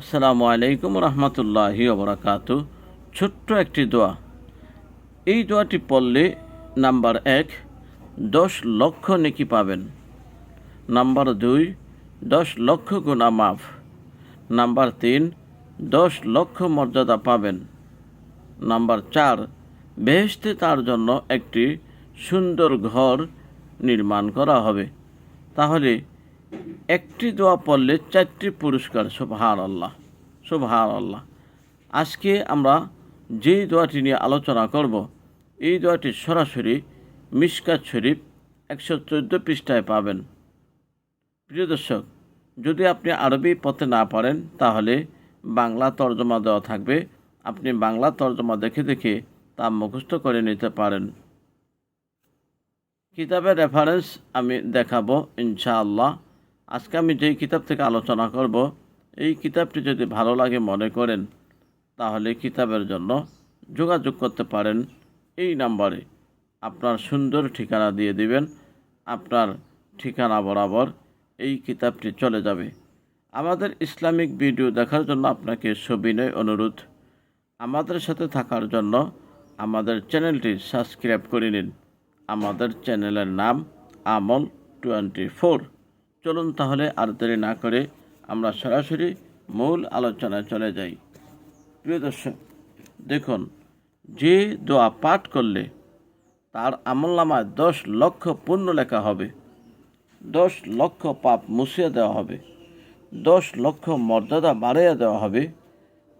আসসালামু আলাইকুম রহমতুল্লাহি ওবরাকাত ছোট্ট একটি দোয়া। এই দোয়াটি পড়লে নাম্বার এক, দশ লক্ষ নেকি পাবেন। নাম্বার দুই, দশ লক্ষ গুণা মাফ। নাম্বার তিন, দশ লক্ষ মর্যাদা পাবেন। নাম্বার চার, বেহেশতে তার জন্য একটি সুন্দর ঘর নির্মাণ করা হবে। তাহলে একটি দোয়া পড়লে চারটি পুরস্কার সুবহান আল্লাহ সুবহান আল্লাহ আজকে আমরা যেই দোয়াটি নিয়ে আলোচনা করব, এই দোয়াটি সরাসরি মিসকাত শরীফ একশো চোদ্দ পৃষ্ঠায় পাবেন। প্রিয় দর্শক, যদি আপনি আরবি পথে না পারেন, তাহলে বাংলা তর্জমা দেওয়া থাকবে। আপনি বাংলা তর্জমা দেখে দেখে তা মুখস্থ করে নিতে পারেন। কিতাবের রেফারেন্স আমি দেখাবো ইনশাআল্লাহ। আজকে আমি যেই কিতাব থেকে আলোচনা করব, এই কিতাবটি যদি ভালো লাগে মনে করেন, তাহলে কিতাবের জন্য যোগাযোগ করতে পারেন। এই নাম্বারে আপনার সুন্দর ঠিকানা দিয়ে দিবেন, আপনার ঠিকানা বরাবর এই কিতাবটি চলে যাবে। আমাদের ইসলামিক ভিডিও দেখার জন্য আপনাকে সবিনয় অনুরোধ। আমাদের সাথে থাকার জন্য আমাদের চ্যানেলটি সাবস্ক্রাইব করে নিন। আমাদের চ্যানেলের নাম আমল টোয়েন্টি ফোর। চলুন তাহলে আর দেরি না করে আমরা সরাসরি মূল আলোচনায় চলে যাই। প্রিয় দর্শক, দেখুন, যে দোয়া পাঠ করলে তার আমলনামায় দশ লক্ষ পূর্ণ লেখা হবে, দশ লক্ষ পাপ মুছিয়ে দেওয়া হবে, দশ লক্ষ মর্যাদা বাড়িয়ে দেওয়া হবে,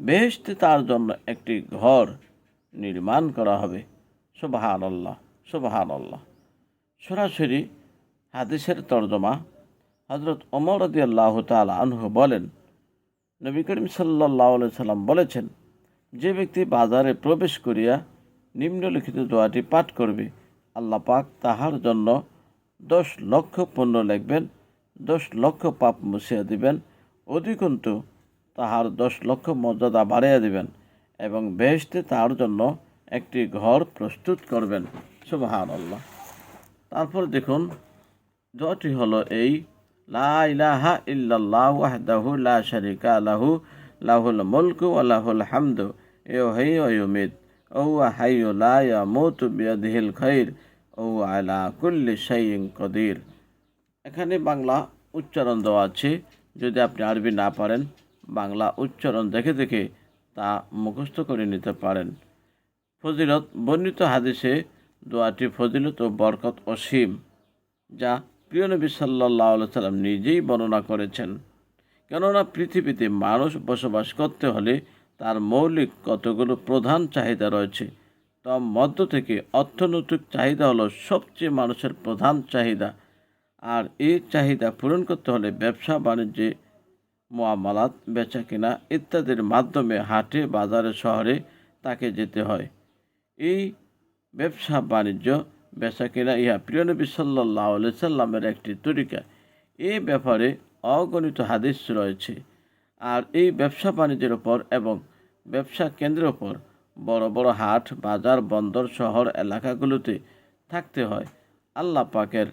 বেহেশতে তার জন্য একটি ঘর নির্মাণ করা হবে। সুবাহান আল্লাহ সুবাহান আল্লাহ সরাসরি হাদিসের তর্জমা হজরত ওমর রদি আল্লাহ তাল আনহু বলেন, নবী করিম সাল্লাহ সাল্লাম বলেছেন, যে ব্যক্তি বাজারে প্রবেশ করিয়া নিম্নলিখিত দোয়াটি পাঠ করবে, আল্লাহ পাক তাহার জন্য দশ লক্ষ পণ্য লিখবেন, দশ লক্ষ পাপ মুছিয়া দিবেন, অধিকন্তু তাহার দশ লক্ষ মর্যাদা বাড়িয়ে দিবেন এবং বেহেশতে তার জন্য একটি ঘর প্রস্তুত করবেন। সুবাহান আল্লাহ তারপর দেখুন, দোয়াটি হলো এই লা লা শারিকা লাহু, লাহুল মুলকু লা কুল্লি কদির। এখানে বাংলা উচ্চারণ দেওয়া আছে, যদি আপনি আরবি না পারেন, বাংলা উচ্চারণ দেখে দেখে তা মুখস্থ করে নিতে পারেন। ফজিলত, বর্ণিত হাদিসে দোয়াটি ফজিলত ও বরকত অসীম, যা প্রিয় নবী সাল্লাহ সাল্লাম নিজেই বর্ণনা করেছেন, কেননা পৃথিবীতে মানুষ বসবাস করতে হলে তার মৌলিক কতগুলো প্রধান চাহিদা রয়েছে, তার মধ্য থেকে অর্থনৈতিক চাহিদা হলো সবচেয়ে মানুষের প্রধান চাহিদা। আর এই চাহিদা পূরণ করতে হলে ব্যবসা, বাণিজ্যে, মোয়ামালাত বেচা কেনা ইত্যাদির মাধ্যমে হাটে, বাজারে, শহরে তাকে যেতে হয়। এই ব্যবসা, বাণিজ্য বেচা কেনা ইহা। প্রিয় নবী সাল্লাহ সাল্লামের একটি তরিকা। এই ব্যাপারে অগণিত হাদিস রয়েছে। আর এই ব্যবসা বাণিজ্যের ওপর এবং ব্যবসা কেন্দ্রের ওপর বড় বড় হাট, বাজার, বন্দর, শহর, এলাকাগুলোতে থাকতে হয়। আল্লাহ পাকের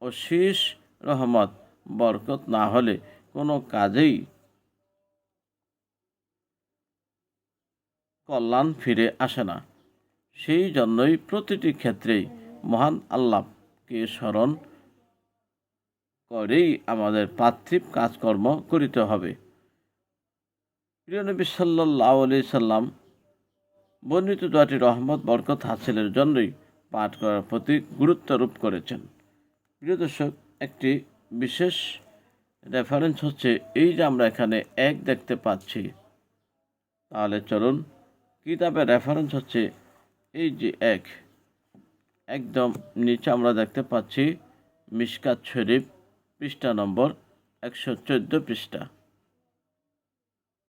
অশীষ রহমত, বরকত না হলে কোনো কাজেই কল্যাণ ফিরে আসে না। সেই জন্যই প্রতিটি ক্ষেত্রেই মহান আল্লাহকে স্মরণ করেই আমাদের পার্থিব কাজকর্ম করিতে হবে। প্রিয় নবী আলি সাল্লাম বর্ণিত দোয়াটি রহমত, বরকত হাসিলের জন্যই পাঠ করার প্রতি গুরুত্বারোপ করেছেন। প্রিয় দর্শক, একটি বিশেষ রেফারেন্স হচ্ছে এই যে আমরা এখানে এক দেখতে পাচ্ছি। তাহলে চলুন, কিতাবের রেফারেন্স হচ্ছে এই যে এক। একদম নিচে আমরা দেখতে পাচ্ছি মিসকাত শরীফ পৃষ্ঠা নম্বর একশো চোদ্দ পৃষ্ঠা।